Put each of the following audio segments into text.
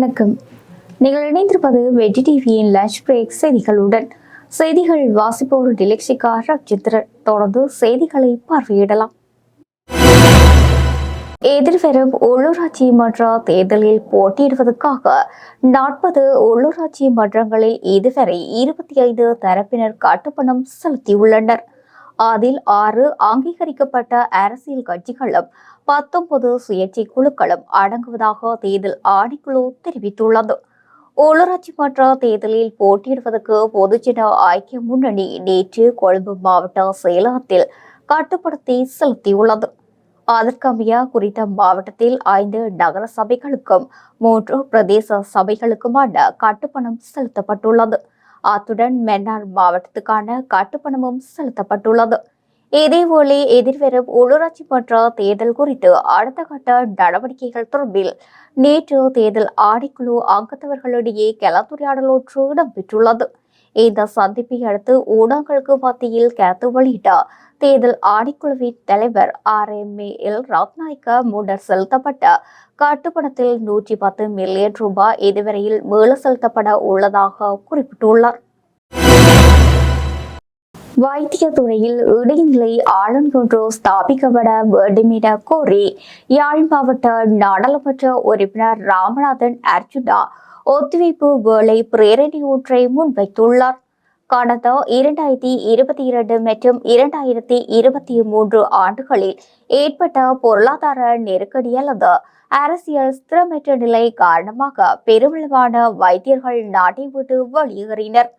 வணக்கம். நீங்கள் இணைந்திருப்பது வெற்றி டிவியின் லஞ்ச் பிரேக் செய்திகளுடன். செய்திகள் வாசிப்போர் டிலெக்ஷிகா ரட்சித்திரன் தொடர்ந்து செய்திகளை பார்வையிடலாம். எதிர்வரும் உள்ளூராட்சி மன்ற தேர்தலில் போட்டியிடுவதற்காக நாற்பது உள்ளூராட்சி மன்றங்களில் இதுவரை இருபத்தி ஐந்து தரப்பினர் கட்டுப்பணம் செலுத்தியுள்ளனர். அதில் ஆறு அங்கீகரிக்கப்பட்ட அரசியல் கட்சிகளும் பத்தொன்பது சுயேட்சை குழுக்களும் அடங்குவதாக தேர்தல் ஆணைக்குழு தெரிவித்துள்ளது. உள்ளூராட்சி மன்ற தேர்தலில் போட்டியிடுவதற்கு பொதுஜன ஐக்கிய முன்னணி நேற்று கொழும்பு மாவட்ட செயலகத்தில் கட்டுப்படுத்தி செலுத்தியுள்ளது. அதற்கமைய குறித்த மாவட்டத்தில் ஐந்து நகர சபைகளுக்கும் மூன்று பிரதேச சபைகளுக்குமான கட்டுப்பணம் செலுத்தப்பட்டுள்ளது. அத்துடன் மன்னார் மாவட்டத்துக்கான கட்டுப்பணமும் செலுத்தப்பட்டுள்ளது. இதேபோல எதிர்வரும் உள்ளூராட்சி மன்ற தேர்தல் குறித்து அடுத்த கட்ட நடவடிக்கைகள் தொடர்பில் நேற்று தேர்தல் ஆணைக்குழு அங்கத்தவர்களிடையே கலந்துரையாடல் ஒன்று இடம்பெற்றுள்ளது. இந்த சந்திப்பை அடுத்து ஊடகங்களுக்கு மத்தியில் கருத்து வெளியிட்ட தேர்தல் ஆணைக்குழுவின் தலைவர் R M A L Ratnayake முன்னர் செலுத்தப்பட்ட கட்டுப்பணத்தில் நூற்றி பத்து மில்லியன் ரூபாய் இதுவரையில் மீள செலுத்தப்பட உள்ளதாக குறிப்பிட்டுள்ளார். வைத்தியத்துறையில் இடைநிலை ஆளுங்கொன்று ஸ்தாபிக்கப்பட வேண்டும் என கோரி யாழ் மாவட்ட நாடாளுமன்ற உறுப்பினர் ராமநாதன் அர்ஜுனா ஒத்துழைப்பு வேலை பிரேரணை ஒன்றை முன்வைத்துள்ளார். கடந்த இரண்டாயிரத்தி இருபத்தி இரண்டு மற்றும் இரண்டாயிரத்தி இருபத்தி மூன்று ஆண்டுகளில் ஏற்பட்ட பொருளாதார நெருக்கடி அல்லது அரசியல் ஸ்திரமற்ற நிலை காரணமாக பெருமளவான வைத்தியர்கள் நாட்டை விட்டு வெளியேறினர்.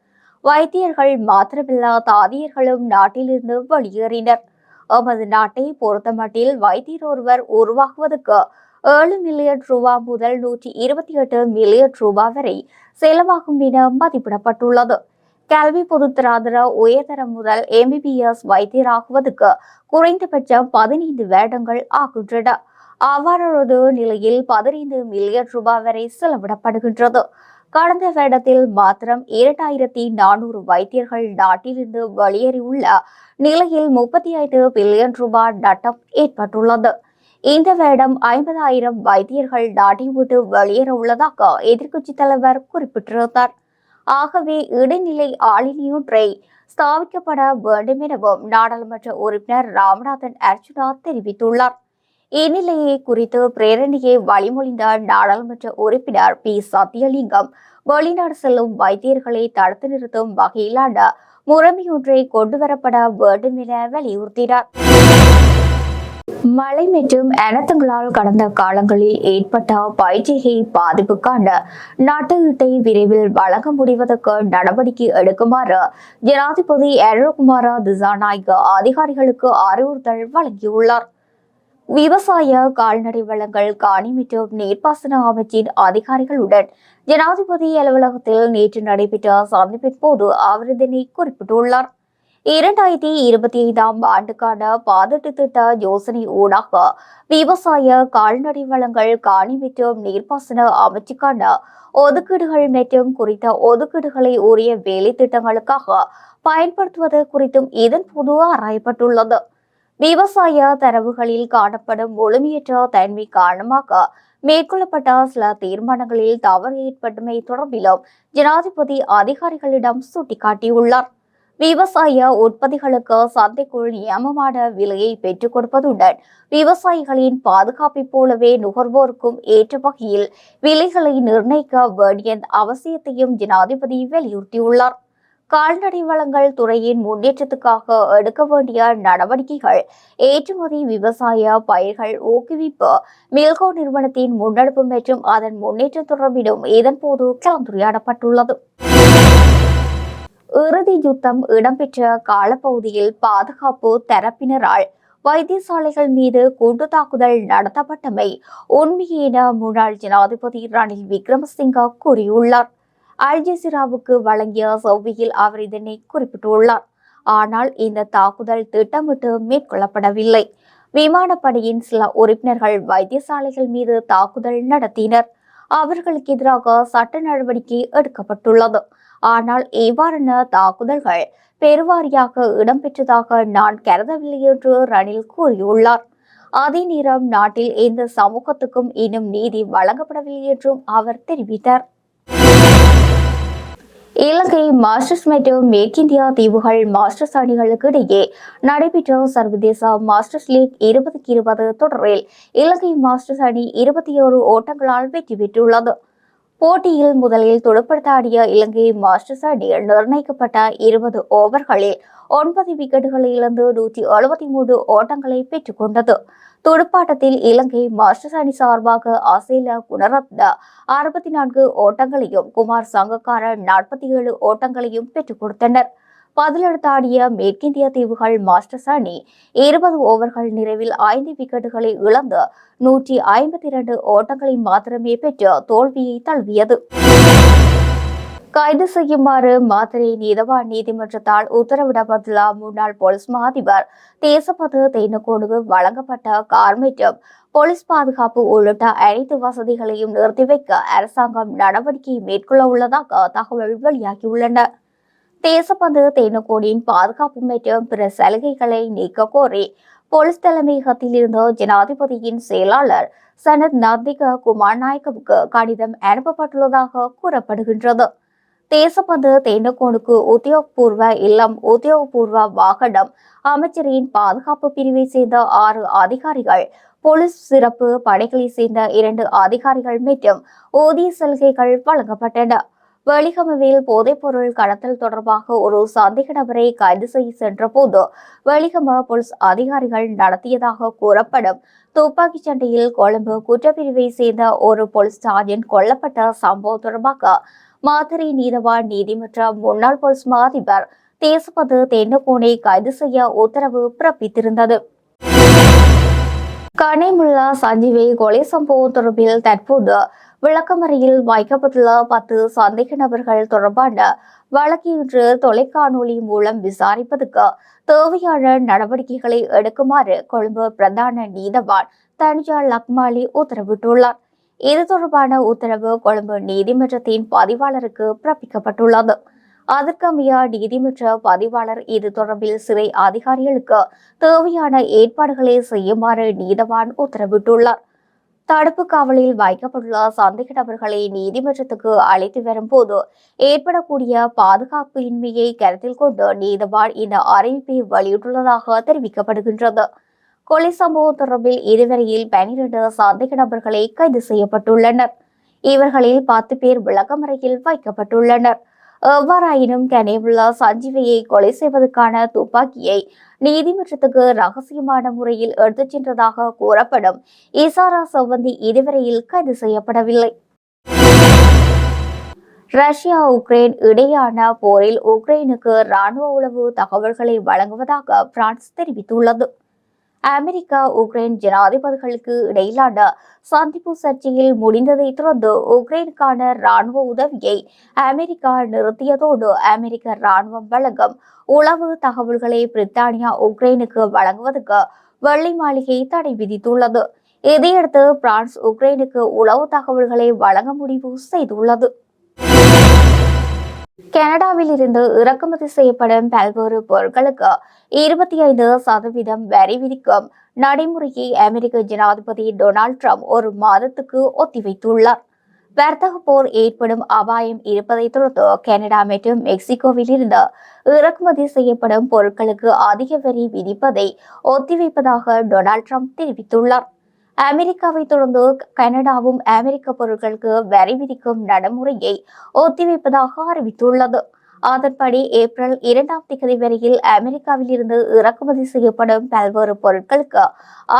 வைத்தியர்கள் மாத்திரமில்லா தாதியர்களும் நாட்டிலிருந்து வெளியேறினர். எமது நாட்டை பொறுத்தமட்டில் வைத்தியர் ஒருவர் உருவாகுவதற்கு ஏழு மில்லியன் ரூபா முதல் நூற்றி இருபத்தி எட்டு மில்லியன் ரூபா வரை செலவாகும் என மதிப்பிடப்பட்டுள்ளது. கல்வி பொதுத்தராதர உயர்தரம் முதல் எம்பிபிஎஸ் வைத்தியராகுவதற்கு குறைந்தபட்சம் பதினைந்து வேடங்கள் ஆகின்றன. அவ்வாறொரு நிலையில் பதினைந்து மில்லியன் ரூபாய் வரை செலவிடப்படுகின்றது. கடந்த வருடத்தில் மாத்திரம் இரண்டாயிரத்தி நானூறு வைத்தியர்கள் நாட்டிலிருந்து வெளியேறியுள்ள நிலையில் முப்பத்தி ஐந்து பில்லியன் ரூபாய் நட்டம் ஏற்பட்டுள்ளது. இந்த வருடம் ஐம்பதாயிரம் வைத்தியர்கள் நாட்டை விட்டு வெளியேற உள்ளதாக எதிர்க்கட்சித் தலைவர் குறிப்பிட்டிருந்தார். ஆகவே இடைநிலை ஆளினியொன்றை ஸ்தாபிக்கப்பட வேண்டும் எனவும் நாடாளுமன்ற உறுப்பினர் ராமநாதன் அர்ஜுனா தெரிவித்துள்ளார். இந்நிலையை குறித்து பிரேரணையை வழிமொழிந்த நாடாளுமன்ற உறுப்பினர் பி. சத்தியலிங்கம் வெளிநாடு செல்லும் வைத்தியர்களை தடுத்து நிறுத்தும் வகையிலான முறைமையொன்றை கொண்டுவரப்பட வேண்டும் என வலியுறுத்தினார். மழை மற்றும் அனர்த்தங்களால் கடந்த காலங்களில் ஏற்பட்ட பயிற்சிகை பாதிப்புக்கான நாட்டீட்டை விரைவில் வழங்க முடிவதற்கு நடவடிக்கை எடுக்குமாறு ஜனாதிபதி அருண்குமார திசாநாயக்க அதிகாரிகளுக்கு அறிவுறுத்தல் வழங்கியுள்ளார். விவசாய கால்நடை வளங்கள் காணி மற்றும் நீர்ப்பாசன அமைச்சின் அதிகாரிகளுடன் ஜனாதிபதி அலுவலகத்தில் நேற்று நடைபெற்ற சந்திப்பின் போது அவர் இதனை குறிப்பிட்டுள்ளார். இரண்டாயிரத்தி இருபத்தி ஐந்தாம் ஆண்டுக்கான பாதட்டு திட்ட யோசனை ஊடாக விவசாய கால்நடை வளங்கள் காணி மற்றும் நீர்ப்பாசன அமைச்சுக்கான ஒதுக்கீடுகள் மற்றும் குறித்த ஒதுக்கீடுகளை உரிய வேலை திட்டங்களுக்காக பயன்படுத்துவது குறித்தும் இதன் பொது ஆராயப்பட்டுள்ளது. விவசாய தரவுகளில் காணப்படும் முழுமையற்ற தன்மை காரணமாக மேற்கொள்ளப்பட்ட சில தீர்மானங்களில் தவறு ஏற்பட்டமை தொடர்பிலும் ஜனாதிபதி அதிகாரிகளிடம் சுட்டிக்காட்டியுள்ளார். விவசாய உற்பத்திகளுக்கு சந்தைக்குள் நியமமான விலையை பெற்றுக் கொடுப்பதுடன் விவசாயிகளின் பாதுகாப்பை போலவே நுகர்வோருக்கும் ஏற்ற வகையில் விலைகளை நிர்ணயிக்க வேண்டிய அவசியத்தையும் ஜனாதிபதி வலியுறுத்தியுள்ளார். கால்நடை வளங்கள் துறையின் முன்னேற்றத்துக்காக எடுக்க வேண்டிய நடவடிக்கைகள் ஏற்றுமதி விவசாய பயிர்கள் ஊக்குவிப்பு மில்கோ நிறுவனத்தின் முன்னெடுப்பு மற்றும் அதன் முன்னேற்றம் தொடர்பிலும் இதன்போது கலந்துரையாடப்பட்டுள்ளது. இறுதி யுத்தம் இடம்பெற்ற காலப்பகுதியில் பாதுகாப்பு தரப்பினரால் வைத்தியசாலைகள் மீது குண்டு தாக்குதல் நடத்தப்பட்டமை உண்மையென முன்னாள் ஜனாதிபதி ரணில் விக்ரமசிங்க கூறியுள்ளார். அல் ஜசீராவுக்கு வழங்கிய செவ்வியில் அவர் இதனை குறிப்பிட்டுள்ளார். ஆனால் இந்த தாக்குதல் திட்டமிட்டு மேற்கொள்ளப்படவில்லை. விமானப்படையின் சில உறுப்பினர்கள் வைத்தியசாலைகள் மீது தாக்குதல் நடத்தினர். அவர்களுக்கு எதிராக சட்ட நடவடிக்கை எடுக்கப்பட்டுள்ளது. ஆனால் இவ்வாறான தாக்குதல்கள் பெருவாரியாக இடம்பெற்றதாக நான் கருதவில்லை என்று ரணில் கூறியுள்ளார். அதே நேரம் நாட்டில் எந்த சமூகத்துக்கும் இன்னும் நீதி வழங்கப்படவில்லை என்றும் அவர் தெரிவித்தார். இலங்கை மாஸ்டர்ஸ் மற்றும் மேற்கிந்தியா தீவுகள் மாஸ்டர்ஸ் அணிகளுக்கு இடையே நடைபெற்ற சர்வதேச மாஸ்டர்ஸ் லீக் இருபதுக்கு இருபது தொடரில் இலங்கை மாஸ்டர்ஸ் அணி இருபத்தி ஓரு ஓட்டங்களால் வெற்றி பெற்றுள்ளது. போட்டியில் முதலில் துடுப்படுத்தாடிய இலங்கை மாஸ்டர்ஸ் அணியில் நிர்ணயிக்கப்பட்ட இருபது ஓவர்களில் ஒன்பது விக்கெட்டுகளை இழந்து நூற்றி எழுபத்தி மூன்று ஓட்டங்களை பெற்றுக்கொண்டது. துடுப்பாட்டத்தில் இலங்கை மாஸ்டர்ஸ் அணி சார்பாக ஆசேல குணரத்ன அறுபத்தி நான்கு ஓட்டங்களையும் குமார் சங்கக்காரன் நாற்பத்தி ஏழு ஓட்டங்களையும் பெற்றுக் கொடுத்தனர் பதிலெடுத்தாடிய மேற்கிந்திய தீவுகள் மாஸ்டர்ஸ் அணி இருபது ஓவர்கள் நிறைவில் ஐந்து விக்கெட்டுகளை இழந்து நூற்றி ஐம்பத்தி இரண்டு ஓட்டங்களை மாத்திரமே பெற்று தோல்வியை தழுவியது. கைது செய்யுமாறு மாத்திரை நீதவான் நீதிமன்றத்தால் உத்தரவிடப்பட்டுள்ள முன்னாள் போலீஸ் மா அதிபர் தேசபது தேனக்கோடுக்கு வழங்கப்பட்ட கார் மற்றும் போலீஸ் பாதுகாப்பு உள்ளிட்ட அனைத்து வசதிகளையும் நிறுத்தி வைக்க அரசாங்கம் நடவடிக்கை மேற்கொள்ள உள்ளதாக தகவல் வெளியாகியுள்ளன. தேசபந்து தேனக்கோடியின் பாதுகாப்பு மற்றும் பிற சலுகைகளை நீக்க கோரி போலீஸ் தலைமையகத்தில் இருந்த ஜனாதிபதியின் செயலாளர் சனத் நர்திக குமார் நாயக்கவுக்கு கடிதம் அனுப்பப்பட்டுள்ளதாக கூறப்படுகின்றது. தேசபந்து தேனக்கோனுக்கு உத்தியோகபூர்வ இல்லம் உத்தியோகபூர்வ வாகனம் அமைச்சரின் பாதுகாப்பு பிரிவை சேர்ந்த ஆறு அதிகாரிகள் போலீஸ் சிறப்பு படைகளை சேர்ந்த இரண்டு அதிகாரிகள் மற்றும் ஊதிய சலுகைகள் வழங்கப்பட்டன. வெளிகமவில் போதைப்பொருள் கடத்தல் தொடர்பாக ஒரு சந்தேக நபரை கைது செய்ய சென்றபோது வெளிகம போலீஸ் அதிகாரிகள் நடத்தியதாக கூறப்படும் துப்பாக்கிச் சண்டையில் கொழும்பு குற்றப்பிரிவை சேர்ந்த ஒரு போலீஸ் சார்ஜன் கொல்லப்பட்ட சம்பவம் தொடர்பாக மாதிரி நீதவான் நீதிமன்ற முன்னாள் போலீஸ் மா அதிபர் தென்னகோனை கைது செய்ய உத்தரவு பிறப்பித்திருந்தது. கனிமுல்லா சஞ்சீவை கொலை சம்பவம் தொடர்பில் தற்போது விளக்கமறையில் வைக்கப்பட்டுள்ள பத்து சந்தேக நபர்கள் தொடர்பான வழக்கு இன்று தொலைக்காணொலி மூலம் விசாரிப்பதற்கு தேவையான நடவடிக்கைகளை எடுக்குமாறு கொழும்பு பிரதான நீதவான் தனிஜா லக்மாலி உத்தரவிட்டுள்ளார். இது தொடர்பான உத்தரவு கொழும்பு நீதிமன்றத்தின் பதிவாளருக்கு பிறப்பிக்கப்பட்டுள்ளது. அதற்கமைய நீதிமன்ற பதிவாளர் இது தொடர்பில் சிறை அதிகாரிகளுக்கு தேவையான ஏற்பாடுகளை செய்யுமாறு நீதவான் உத்தரவிட்டுள்ளார். தடுப்பு காவலில் வைக்கப்பட்டுள்ள சந்தேக நபர்களை நீதிமன்றத்துக்கு அழைத்து வரும்போது ஏற்படக்கூடிய பாதுகாப்பு இன்மையை கருத்தில் கொண்டு நீதவான் இந்த அறிவிப்பை வெளியிட்டுள்ளதாக தெரிவிக்கப்படுகின்றது. கொலை சம்பவம் தொடர்பில் இதுவரையில் பனிரெண்டு சந்தேக நபர்களை கைது செய்யப்பட்டுள்ளனர். இவர்களில் பத்து பேர் விளக்கமறையில் வைக்கப்பட்டுள்ளனர். எவ்வாறாயினும் கனேவுல்லா சஞ்சீவியை கொலை செய்வதற்கான துப்பாக்கியை நீதிமன்றத்துக்கு ரகசியமான முறையில் எடுத்துச் சென்றதாக கூறப்படும். இசாரா சவந்தி இதுவரையில் கைது செய்யப்படவில்லை. ரஷ்யா உக்ரைன் இடையான போரில் உக்ரைனுக்கு ராணுவ உளவு தகவல்களை வழங்குவதாக பிரான்ஸ் தெரிவித்துள்ளது. அமெரிக்கா உக்ரைன் ஜனாதிபதிகளுக்கு இடையிலான சந்திப்பு சர்ச்சையில் முடிந்ததை தொடர்ந்து உக்ரைனுக்கான ராணுவ உதவியை அமெரிக்கா நிறுத்தியதோடு அமெரிக்க ராணுவம் வழங்கும் உளவு தகவல்களை பிரித்தானியா உக்ரைனுக்கு வழங்குவதற்கு வெள்ளை மாளிகை தடை விதித்துள்ளது. இதையடுத்து பிரான்ஸ் உக்ரைனுக்கு உளவு தகவல்களை வழங்க முடிவு செய்துள்ளது. கனடாவில் இருந்து இறக்குமதி செய்யப்படும் பல்வேறு பொருட்களுக்கு இருபத்தி ஐந்து சதவீதம் வரி விதிக்கும் நடைமுறையை அமெரிக்க ஜனாதிபதி டொனால்ட் ட்ரம்ப் ஒரு மாதத்துக்கு ஒத்திவைத்துள்ளார். வர்த்தக போர் ஏற்படும் அபாயம் இருப்பதை தொடர்ந்து கனடா மற்றும் மெக்சிகோவில் இருந்து இறக்குமதி செய்யப்படும் பொருட்களுக்கு அதிக வரி விதிப்பதை ஒத்திவைப்பதாக டொனால்ட் ட்ரம்ப் தெரிவித்துள்ளார். அமெரிக்காவை தொடர்ந்து கனடாவும் அமெரிக்க பொருட்களுக்கு வரி விதிக்கும் நடைமுறையை ஒத்திவைப்பதாக அறிவித்துள்ளது. அதன்படி ஏப்ரல் இரண்டாம் தேதி வரையில் அமெரிக்காவில் இருந்து இறக்குமதி செய்யப்படும் பல்வேறு பொருட்களுக்கு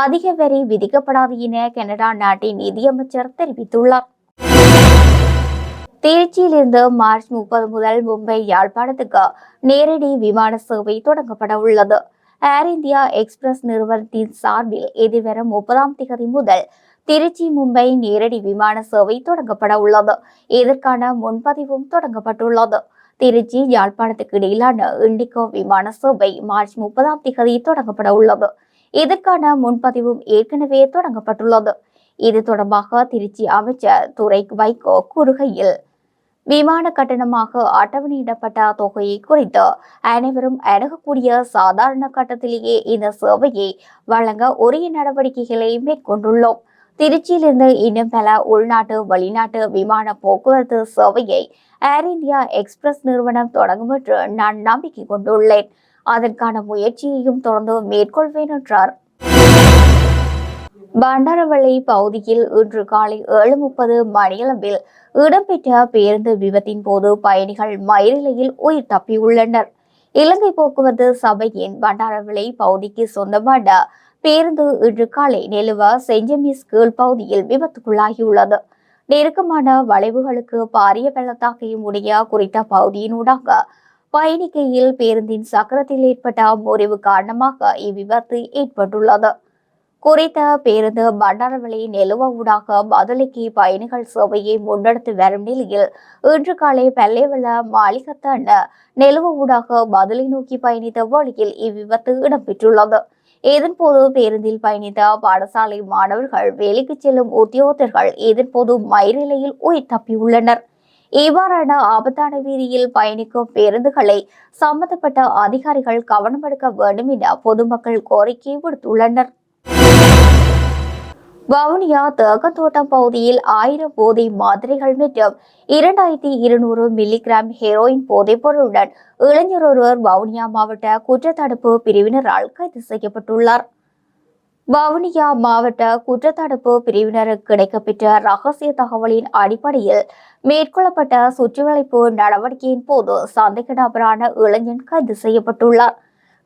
அதிக வரி விதிக்கப்படாது என கனடா நாட்டின் நிதியமைச்சர் தெரிவித்துள்ளார். திருச்சியிலிருந்து மார்ச் முப்பது முதல் மும்பை யாழ்ப்பாணத்துக்கு நேரடி விமான சேவை தொடங்கப்பட உள்ளது. ஏர் இந்தியா எக்ஸ்பிரஸ் நிறுவனத்தின் சார்பில் எதிர்வரும் முப்பதாம் தேதி முதல் திருச்சி மும்பை நேரடி விமான சேவை தொடங்கப்பட உள்ளது. இதற்கான முன்பதிவும் தொடங்கப்பட்டுள்ளது. திருச்சி யாழ்ப்பாணத்துக்கு இடையிலான இண்டிகோ விமான சேவை மார்ச் முப்பதாம் தேதி தொடங்கப்பட உள்ளது. இதற்கான முன்பதிவும் ஏற்கனவே தொடங்கப்பட்டுள்ளது. இது தொடர்பாக திருச்சி அமைச்சர் துரை வைகோ கூறுகையில் விமான கட்டணமாக அட்டவணையிடப்பட்ட தொகையை குறித்து அனைவரும் அணுகக்கூடிய சாதாரண கட்டத்திலேயே இந்த சேவையை வழங்க உரிய நடவடிக்கைகளை மேற்கொண்டுள்ளோம். திருச்சியிலிருந்து இன்னும் பல உள்நாட்டு வெளிநாட்டு விமான போக்குவரத்து சேவையை ஏர் இந்தியா எக்ஸ்பிரஸ் நிறுவனம் தொடங்கும் என்று நான் நம்பிக்கை கொண்டுள்ளேன். அதற்கான முயற்சியையும் தொடர்ந்து மேற்கொள்வேன் என்றார். பண்டாரவளை பகுதியில் இன்று காலை ஏழு முப்பது மணியளவில் இடம்பெற்ற பேருந்து விபத்தின் போது பயணிகள் மயிரிழையில் உயிர் தப்பியுள்ளனர். இலங்கை போக்குவரத்து சபையின் பண்டாரவளை பகுதிக்கு சொந்தமான பேருந்து இன்று காலை நெலுவ செஞ்சமிஸ் கீழ் பகுதியில் விபத்துக்குள்ளாகியுள்ளது. நெருக்கமான வளைவுகளுக்கு பாரிய வெள்ளத்தாக்கையும் உடைய குறித்த பகுதியினூடாக பயணிக்கையில் பேருந்தின் சக்கரத்தில் ஏற்பட்ட முறிவு காரணமாக இவ்விபத்து ஏற்பட்டுள்ளது. குறித்த பேருந்து பண்டாரவளை நெலுவ ஊடாக மதுளைக்கு பயணிகள் சேவையை முன்னெடுத்து வரும் நிலையில் இன்று காலை பல்லேவள மாளிகத்தான நெலுவ ஊடாக மதுளை நோக்கி பயணித்த வழியில் இவ்விபத்து இடம்பெற்றுள்ளது. இதன்போது பேருந்தில் பயணித்த பாடசாலை மாணவர்கள் வேலைக்கு செல்லும் உத்தியோகத்தர்கள் இதன்போது மயிரிலையில் உயிர் தப்பியுள்ளனர். இவ்வாறான ஆபத்தான வீதியில் பயணிக்கும் பேருந்துகளை சம்பந்தப்பட்ட அதிகாரிகள் கவனம் எடுக்க வேண்டும் என பொதுமக்கள் கோரிக்கை விடுத்துள்ளனர். வவுனியா தேகத்தோட்டம் பகுதியில் ஆயிரம் போதை மாத்திரைகள் மற்றும் இரண்டாயிரத்தி இருநூறு மில்லிகிராம் ஹெரோயின் போதைப் பொருளுடன் இளைஞர் ஒருவர் வவுனியா மாவட்ட குற்றத்தடுப்பு பிரிவினரால் கைது செய்யப்பட்டுள்ளார். வவுனியா மாவட்ட குற்றத்தடுப்பு பிரிவினருக்கு கிடைக்கப்பெற்ற ரகசிய தகவலின் அடிப்படையில் மேற்கொள்ளப்பட்ட சுற்றிவளைப்பு நடவடிக்கையின் போது சந்தேக நபரான இளைஞன் கைது செய்யப்பட்டுள்ளார்.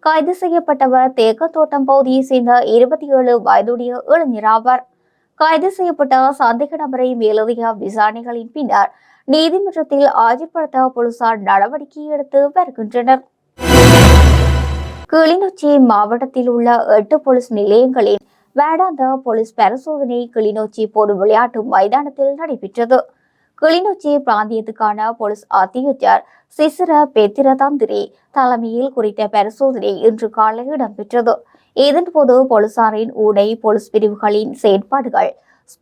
கைது செய்யப்பட்டவர் தேக்கத்தோட்டம் பகுதியைச் சேர்ந்த இருபத்தி ஏழு வயதுடைய இளைஞர் ஆவார். கைது செய்யப்பட்ட சந்தேக நபரை மேலதிக விசாரணைகளின் பின்னர் நீதிமன்றத்தில் ஆஜர்படுத்த போலீசார் நடவடிக்கை எடுத்து வருகின்றனர். கிளிநொச்சி மாவட்டத்தில் உள்ள எட்டு போலீஸ் நிலையங்களின் வேடாந்த போலீஸ் பரிசோதனை கிளிநொச்சி பொது விளையாட்டு மைதானத்தில் நடைபெற்றது. கிளிநொச்சி பிராந்தியத்துக்கான போலீஸ் அத்தியட்சர் சிசிர பெத்திரதந்திரி தலைமையில் குறித்த பரிசோதனை இன்று காலை இடம்பெற்றது. இதன்போது போலீசாரின் ஊடை போலீஸ் பிரிவுகளின் செயற்பாடுகள்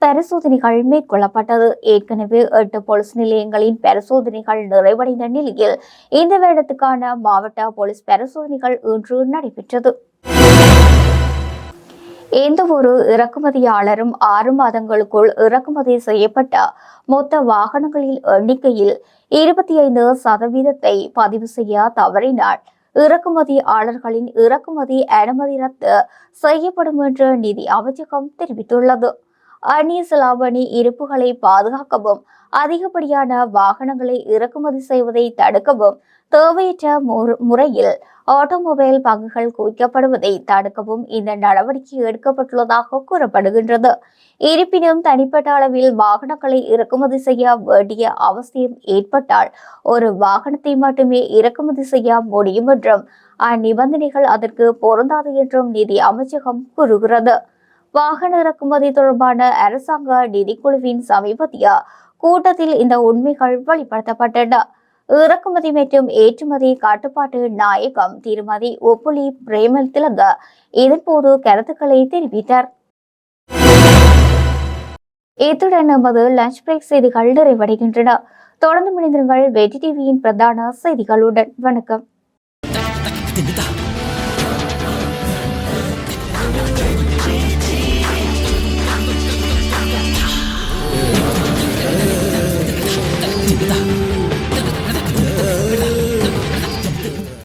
பரிசோதனைகள் மேற்கொள்ளப்பட்டது. ஏற்கனவே எட்டு போலீஸ் நிலையங்களின் பரிசோதனைகள் நிறைவடைந்த நிலையில் இந்த வேடத்துக்கான மாவட்ட போலீஸ் பரிசோதனைகள் இன்று நடைபெற்றது. எந்த ஒரு இறக்குமதியாளரும் ஆறு மாதங்களுக்குள் இறக்குமதி செய்யப்பட்ட மொத்த வாகனங்களின் எண்ணிக்கையில் இருபத்தி ஐந்து சதவீதத்தை பதிவு செய்ய தவறினால் இறக்குமதியாளர்களின் இறக்குமதி அனுமதி ரத்து செய்யப்படும் என்று நிதி அமைச்சகம் தெரிவித்துள்ளது. அந்நிய செலாவணி இருப்புகளை பாதுகாக்கவும் அதிகப்படியான வாகனங்களை இறக்குமதி செய்வதை தடுக்கவும் தேவையற்ற முறையில் ஆட்டோமொபைல் பங்குகள் குவிக்கப்படுவதை தடுக்கவும் இந்த நடவடிக்கை எடுக்கப்பட்டுள்ளதாக கூறப்படுகின்றது. இருப்பினும் தனிப்பட்ட அளவில் வாகனங்களை இறக்குமதி செய்ய வேண்டிய அவசியம் ஏற்பட்டால் ஒரு வாகனத்தை மட்டுமே இறக்குமதி செய்ய முடியும் என்றும் அந்நிபந்தனைகள் அதற்கு பொருந்தாது என்றும் நிதி அமைச்சகம் கூறுகிறது. வாகன இறக்குமதி தொடர்பான அரசாங்க நிதிக்குழுவின் சமீபத்திய கூட்டத்தில் இந்த உண்மைகள் வெளிப்படுத்தப்பட்டன. இறக்குமதி மற்றும் ஏற்றுமதி கட்டுப்பாட்டு நாயகம் திருமதி ஒப்புலி பிரேமல் திலக இதன்போது கருத்துக்களை தெரிவித்தார். இத்துடன் நமது லஞ்ச் பிரேக் செய்திகள் நிறைவடைகின்றன. தொடர்ந்து மனிதர்கள் வெற்றி டிவியின் பிரதான செய்திகளுடன். வணக்கம்.